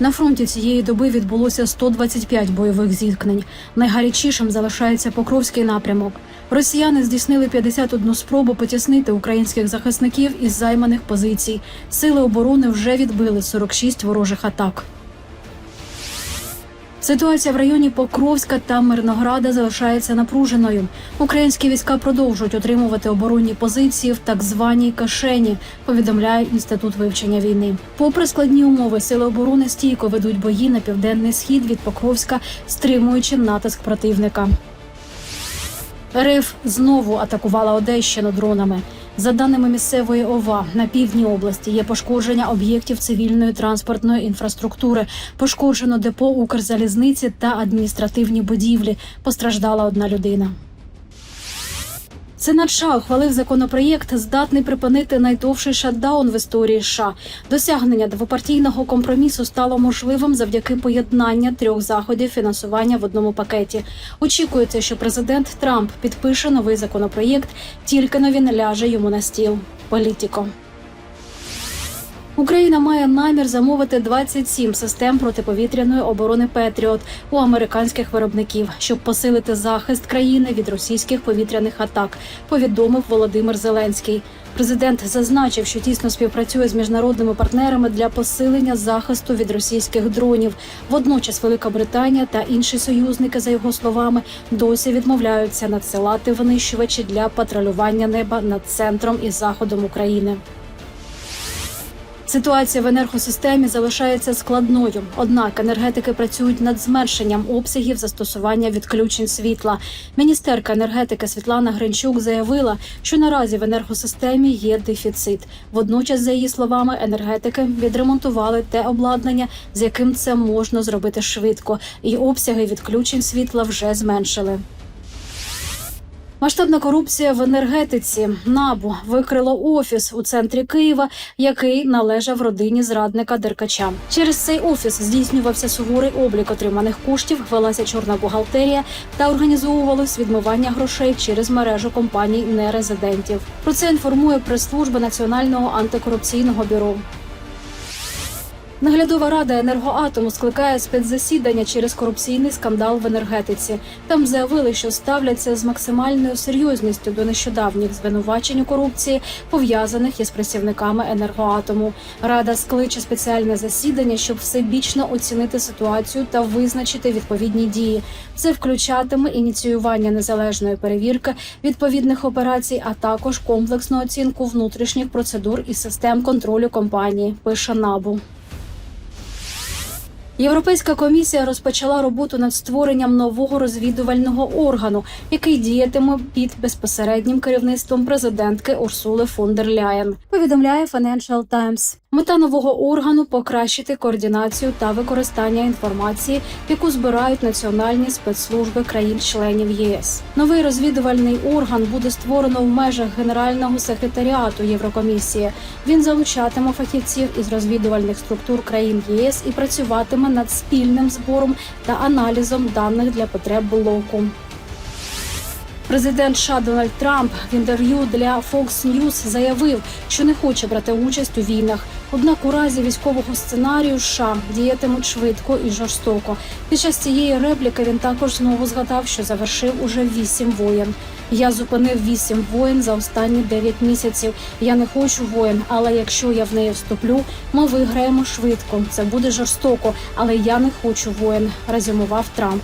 На фронті цієї доби відбулося 125 бойових зіткнень. Найгарячішим залишається Покровський напрямок. Росіяни здійснили 51 спробу потіснити українських захисників із займаних позицій. Сили оборони вже відбили 46 ворожих атак. Ситуація в районі Покровська та Мирнограда залишається напруженою. Українські війська продовжують отримувати оборонні позиції в так званій кишені. Повідомляє інститут вивчення війни. Попри складні умови, сили оборони стійко ведуть бої на південний схід від Покровська, стримуючи натиск противника. РФ знову атакувала Одещину дронами. За даними місцевої ОВА, на півдні області є пошкодження об'єктів цивільної транспортної інфраструктури, пошкоджено депо Укрзалізниці та адміністративні будівлі. Постраждала одна людина. Сенат США ухвалив законопроєкт, здатний припинити найдовший шатдаун в історії США. Досягнення двопартійного компромісу стало можливим завдяки поєднання трьох заходів фінансування в одному пакеті. Очікується, що президент Трамп підпише новий законопроєкт, тільки но він ляже йому на стіл. Політіко. Україна має намір замовити 27 систем протиповітряної оборони Петріот у американських виробників, щоб посилити захист країни від російських повітряних атак. Повідомив Володимир Зеленський. Президент зазначив, що тісно співпрацює з міжнародними партнерами для посилення захисту від російських дронів. Водночас Велика Британія та інші союзники, за його словами, досі відмовляються надсилати винищувачі для патрулювання неба над центром і заходом України. Ситуація в енергосистемі залишається складною. Однак енергетики працюють над зменшенням обсягів застосування відключень світла. Міністерка енергетики Світлана Гринчук заявила, що наразі в енергосистемі є дефіцит. Водночас, за її словами, енергетики відремонтували те обладнання, з яким це можна зробити швидко, і обсяги відключень світла вже зменшили. Масштабна корупція в енергетиці набу викрило офіс у центрі Києва, який належав родині зрадника Деркача. Через цей офіс здійснювався суворий облік отриманих коштів, велася чорна бухгалтерія та організовувалось відмивання грошей через мережу компаній нерезидентів. Про це інформує прес-служба Національного антикорупційного бюро. Наглядова рада енергоатому скликає спецзасідання через корупційний скандал в енергетиці. Там заявили, що ставляться з максимальною серйозністю до нещодавніх звинувачень у корупції, пов'язаних із працівниками енергоатому. Рада скличе спеціальне засідання, щоб всебічно оцінити ситуацію та визначити відповідні дії. Це включатиме ініціювання незалежної перевірки відповідних операцій, а також комплексну оцінку внутрішніх процедур і систем контролю компанії. Пише набу. Європейська комісія розпочала роботу над створенням нового розвідувального органу, який діятиме під безпосереднім керівництвом президентки Урсули фон дер Ляєн. Повідомляє Financial Times. Мета нового органу покращити координацію та використання інформації, яку збирають національні спецслужби країн-членів ЄС. Новий розвідувальний орган буде створено в межах генерального секретаріату Єврокомісії. Він залучатиме фахівців із розвідувальних структур країн єС і працюватиме над спільним збором та аналізом даних для потреб блоку. Президент США Дональд Трамп в інтерв'ю для Fox News заявив, що не хоче брати участь у війнах. Однак у разі військового сценарію США діятимуть швидко і жорстоко. Під час цієї репліки він також знову згадав, що завершив уже вісім воєн. Я зупинив вісім воєн за останні дев'ять місяців. Я не хочу воєн, але якщо я в неї вступлю, ми виграємо швидко. Це буде жорстоко, але я не хочу воєн. Резюмував Трамп.